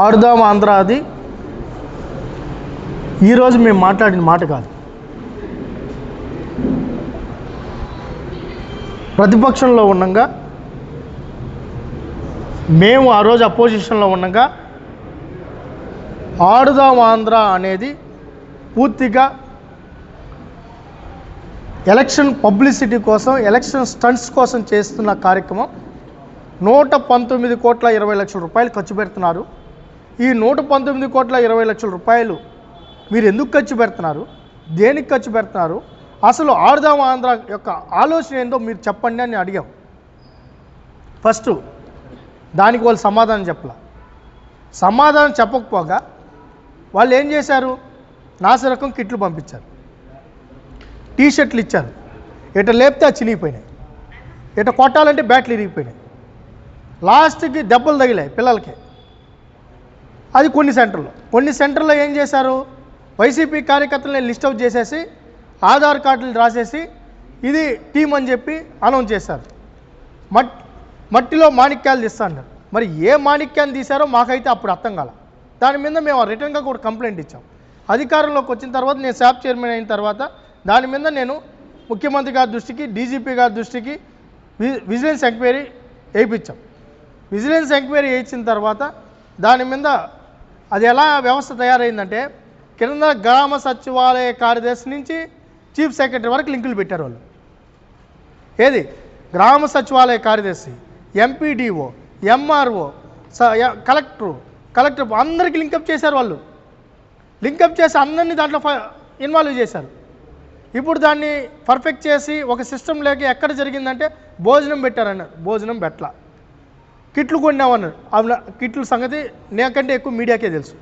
ఆడుదాం ఆంధ్ర అది. ఈరోజు మేము మాట్లాడిన మాట కాదు. ప్రతిపక్షంలో ఉండగా మేము ఆ రోజు అపోజిషన్లో ఉండగా ఆడుదాం ఆంధ్ర అనేది పూర్తిగా ఎలక్షన్ పబ్లిసిటీ కోసం ఎలక్షన్ స్టంట్స్ కోసం చేస్తున్న కార్యక్రమం నూట పంతొమ్మిది కోట్ల ఇరవై లక్షల రూపాయలు ఖర్చు పెడుతున్నారు. ఈ నూట పంతొమ్మిది కోట్ల ఇరవై లక్షల రూపాయలు మీరు ఎందుకు ఖర్చు పెడుతున్నారు? దేనికి ఖర్చు పెడుతున్నారు? అసలు ఆడుదాం ఆంధ్ర యొక్క ఆలోచన ఏందో మీరు చెప్పండి అని అడిగాం. ఫస్ట్ దానికి వాళ్ళు సమాధానం చెప్పలే. సమాధానం చెప్పకపోగా వాళ్ళు ఏం చేశారు? నాసిరకం కిట్లు పంపించారు. టీ షర్ట్లు ఇచ్చారు. ఇట లేపితే అది చినిగిపోయినాయి. ఇట కొట్టాలంటే బ్యాట్లు ఇరిగిపోయినాయి. లాస్ట్కి దెబ్బలు తగిలాయి పిల్లలకి. అది కొన్ని సెంటర్లు. కొన్ని సెంటర్లో ఏం చేశారు? వైసీపీ కార్యకర్తలని లిస్ట్ అవుట్ చేసేసి ఆధార్ కార్డులు రాసేసి ఇది టీం అని చెప్పి అనౌన్స్ చేశారు. మట్ మట్టిలో మాణిక్యాలు తీస్తా అన్నారు మరి ఏ మాణిక్యాన్ని తీశారో మాకైతే అప్పుడు అర్థం కాల. దాని మీద మేము రిటర్న్గా కూడా కంప్లైంట్ ఇచ్చాం. అధికారంలోకి వచ్చిన తర్వాత నేను శాప్ చైర్మన్ అయిన తర్వాత దాని మీద నేను ముఖ్యమంత్రి గారి దృష్టికి డీజీపీ గారి దృష్టికి విజిలెన్స్ ఎంక్వైరీ వేయించాం. విజిలెన్స్ ఎంక్వైరీ వేయించిన తర్వాత దాని మీద అది ఎలా వ్యవస్థ తయారైందంటే కింద గ్రామ సచివాలయ కార్యదర్శి నుంచి చీఫ్ సెక్రటరీ వరకు లింకులు పెట్టారు వాళ్ళు. ఏది? గ్రామ సచివాలయ కార్యదర్శి ఎంపీడీఓ ఎంఆర్ఓ స కలెక్టరు కలెక్టర్ అందరికీ లింకప్ చేశారు వాళ్ళు. లింకప్ చేసి అందరినీ దాంట్లో ఫ- ఇన్వాల్వ్ చేశారు. ఇప్పుడు దాన్ని పర్ఫెక్ట్ చేసి ఒక సిస్టమ్ లేక ఎక్కడ జరిగిందంటే భోజనం పెట్టారన్నారు భోజనం పెట్టలా. కిట్లు కొన్నామన్నారు అవునా కిట్ల సంగతి నాకంటే ఎక్కువ మీడియాకే తెలుసు.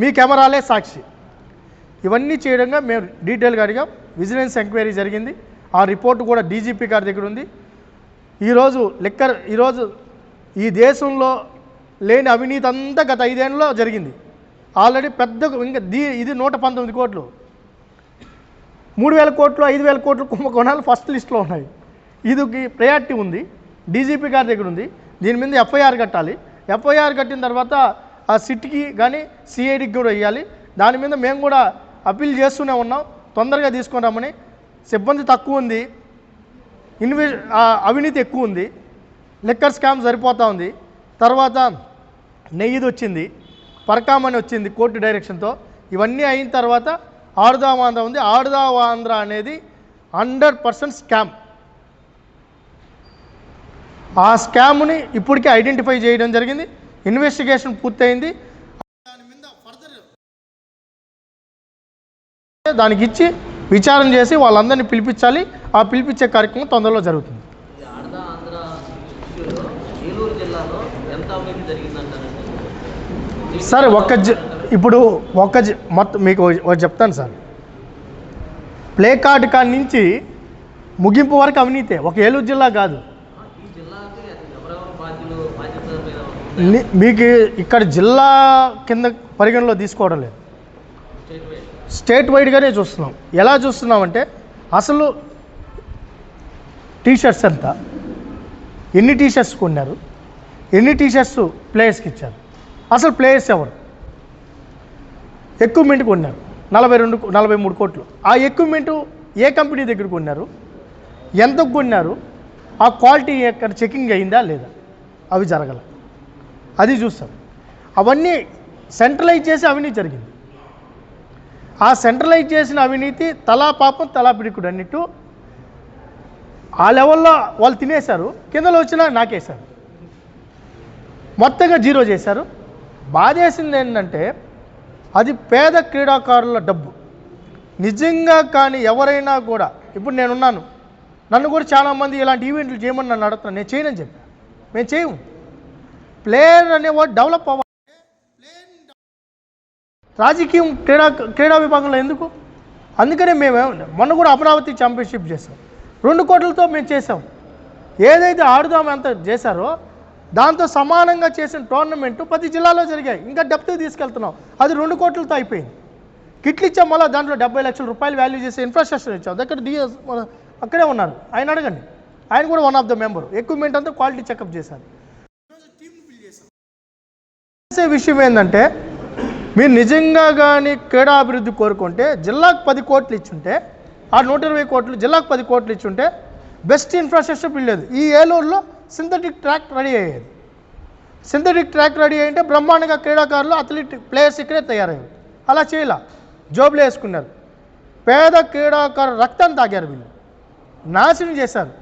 మీ కెమెరాలే సాక్షి. ఇవన్నీ చేయడంగా మేము డీటెయిల్గా అడిగాం. విజిలెన్స్ ఎంక్వైరీ జరిగింది. ఆ రిపోర్ట్ కూడా డీజీపీ గారి దగ్గర ఉంది. ఈరోజు లెక్కర్ ఈరోజు ఈ దేశంలో లేని అవినీతి అంతా గత ఐదేళ్ళలో జరిగింది. ఆల్రెడీ పెద్ద ఇంకా దీ ఇది నూట పంతొమ్మిది కోట్లు. మూడు వేల కోట్లు ఐదు వేల కోట్లు కుంభకోణాలు ఫస్ట్ లిస్ట్లో ఉన్నాయి. ఇది ప్రయారిటీ ఉంది. డీజీపీ గారి దగ్గర ఉంది. దీని మీద ఎఫ్ఐఆర్ కట్టాలి. ఎఫ్ఐఆర్ కట్టిన తర్వాత ఆ సిట్కి కానీ సిఐడికి కూడా వేయాలి దాని మీద మేము కూడా అప్పీల్ చేస్తూనే ఉన్నాం. తొందరగా తీసుకొని రమ్మని. సిబ్బంది తక్కువ ఉంది. ఇన్వె అవినీతి ఎక్కువ ఉంది. లిక్కర్ స్కామ్ సరిపోతూ ఉంది. తర్వాత నెయ్యిది వచ్చింది. పరకామని వచ్చింది కోర్టు డైరెక్షన్తో. ఇవన్నీ అయిన తర్వాత ఆడుదాం ఆంధ్ర ఉంది. ఆడుదాం ఆంధ్ర అనేది హండ్రెడ్ పర్సెంట్ స్కామ్. ఆ స్కామ్ని ఇప్పటికే ఐడెంటిఫై చేయడం జరిగింది. ఇన్వెస్టిగేషన్ పూర్తయింది. దాని మీద ఫర్దర్ దానికి ఇచ్చి విచారణ చేసి వాళ్ళందరినీ పిలిపించాలి. ఆ పిలిపించే కార్యక్రమం తొందరలో జరుగుతుంది. సార్ ఒక్క ఇప్పుడు ఒక్క జ- మొత్తం మీకు చెప్తాను సార్. ప్లే కార్డ్ కాడి నుంచి ముగింపు వరకు అవినీతే ఒక ఏలూరు జిల్లా కాదు ఈ జిల్లాకి అది ఎవరెవరు బాధ్యులు బాధ్యత మీద ఉంది ని- మీకు ఇక్కడ జిల్లా కింద పరిగణలో తీసుకోవడం లేదు. స్టేట్ వైడ్గానే చూస్తున్నాం. ఎలా చూస్తున్నామంటే అసలు టీషర్ట్స్ ఎంత? ఎన్ని టీషర్ట్స్ కొన్నారు? ఎన్ని టీషర్ట్స్ ప్లేయర్స్కి ఇచ్చారు? అసలు ప్లేయర్స్ ఎవరు? ఎక్విప్మెంట్ కొన్నారు. నలభై రెండు నలభై మూడు కోట్లు. ఆ ఎక్విప్మెంట్ ఏ కంపెనీ దగ్గర కొన్నారు? ఎంత కొన్నారు? ఆ క్వాలిటీ ఎక్కడ చెకింగ్ అయిందా లేదా? అవి జరగలేదు అది చూస్తాం. అవన్నీ సెంట్రలైజ్ చేసి అవినీతి జరిగింది. ఆ సెంట్రలైజ్ చేసిన అవినీతి తలా పాపం తలా పిడికుడు అన్నట్టు ఆ లెవెల్లో వాళ్ళు తినేశారు. కిందలో వచ్చినా నాకేశారు. మొత్తంగా జీరో చేశారు. బాధేసింది ఏంటంటే అది పేద క్రీడాకారుల డబ్బు. నిజంగా కానీ ఎవరైనా కూడా ఇప్పుడు నేనున్నాను. నన్ను కూడా చాలామంది ఇలాంటి ఈవెంట్లు చేయమని నన్ను అడుగుతున్నాను నేను చేయనని చెప్పాను మేము చేయము. ప్లేయర్ అనేవాడు డెవలప్ అవ్వాలి రాజకీయం క్రీడా క్రీడా విభాగంలో ఎందుకు? అందుకనే మేము మొన్న కూడా అమరావతి ఛాంపియన్షిప్ చేసాం రెండు కోట్లతో మేము చేసాం ఏదైతే ఆడుదాం అంత చేశారో దాంతో సమానంగా చేసిన టోర్నమెంట్ ప్రతి జిల్లాలో జరిగాయి. ఇంకా డెప్త్ తీసుకెళ్తున్నాం. అది రెండు కోట్లతో అయిపోయింది. కిట్లు ఇచ్చాం మళ్ళీ దాంట్లో డెబ్బై లక్షల రూపాయలు వాల్యూ చేసే ఇన్ఫ్రాస్ట్రక్చర్ ఇచ్చాం. దగ్గర డిఎస్ అక్కడే ఉన్నారు. ఆయన అడగండి. ఆయన కూడా one of the member equipment అంతా క్వాలిటీ చెకప్ చేశారు. చేసే విషయం ఏంటంటే మీరు నిజంగా కానీ క్రీడా అభివృద్ధి కోరుకుంటే జిల్లాకు పది కోట్లు ఇచ్చుంటే ఆ నూట ఇరవై కోట్లు జిల్లాకు పది కోట్లు ఇచ్చుంటే బెస్ట్ ఇన్ఫ్రాస్ట్రక్చర్ పిల్లేదు ఈ ఏలూరులో సింథటిక్ ట్రాక్ రెడీ అయ్యేది. సింథటిక్ ట్రాక్ రెడీ అయ్యింటే బ్రహ్మాండంగా క్రీడాకారులు అథ్లెట్ ప్లేయర్స్ ఇక్కడే తయారయ్యారు. అలా చేయాల. జోబులు వేసుకున్నారు. పేద క్రీడాకారు రక్తాన్ని తాగారు వీళ్ళు. నాశనం చేశారు.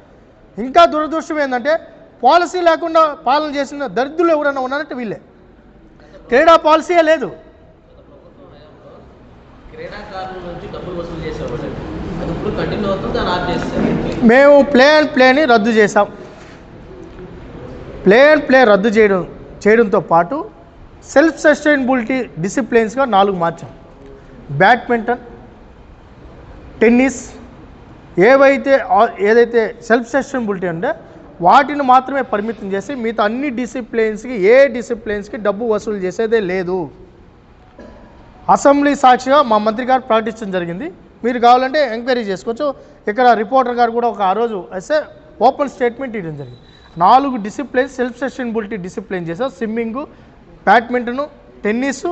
ఇంకా దురదృష్టం ఏంటంటే పాలసీ లేకుండా పాలన చేసిన దరిద్రులు ఎవరైనా ఉన్నారంటే వీళ్ళే. క్రీడా పాలసీయే లేదు. మేము ప్లే అండ్ ప్లేని రద్దు చేసాం ప్లే అండ్ ప్లే రద్దు చేయడం చేయడంతో పాటు సెల్ఫ్ సస్టైనబిలిటీ డిసిప్లిన్స్గా నాలుగు మార్చాం. బ్యాడ్మింటన్ టెన్నిస్ ఏవైతే ఏదైతే సెల్ఫ్ సస్టైనబిలిటీ అంటే వాటిని మాత్రమే పరిమితం చేసి మిగతా అన్ని డిసిప్లిన్స్కి ఏ డిసిప్లిన్స్కి డబ్బు వసూలు చేసేదే లేదు. అసెంబ్లీ సాక్షిగా మా మంత్రి గారు ప్రకటించడం జరిగింది. మీరు కావాలంటే ఎంక్వైరీ చేసుకోవచ్చు. ఇక్కడ రిపోర్టర్ గారు కూడా ఒక ఆ రోజు ఎస్ఏ ఓపెన్ స్టేట్మెంట్ ఇవ్వడం జరిగింది. నాలుగు డిసిప్లిన్ సెల్ఫ్ సస్టైనబిలిటీ డిసిప్లిన్ చేశారు. Swimming badminton tennis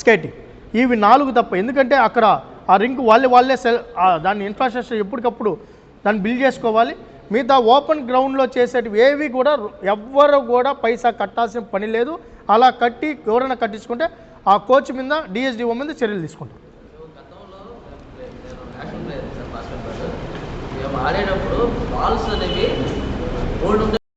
skating. ఇవి నాలుగు తప్ప ఎందుకంటే అక్కడ ఆ రింక్ వాళ్ళే వాళ్ళే సెల్ దాని ఇన్ఫ్రాస్ట్రక్చర్ ఎప్పటికప్పుడు దాన్ని బిల్డ్ చేసుకోవాలి. మిగతా ఓపెన్ గ్రౌండ్లో చేసేటివి ఏవి కూడా ఎవ్వరు కూడా పైసా కట్టాల్సిన పని లేదు. అలా కట్టి ఎవరైనా కట్టించుకుంటే ఆ కోచ్ మీద డిఎస్డిఓ మీద చర్యలు తీసుకుంటాం. ఆడేటప్పుడు బాల్స్ అనేవి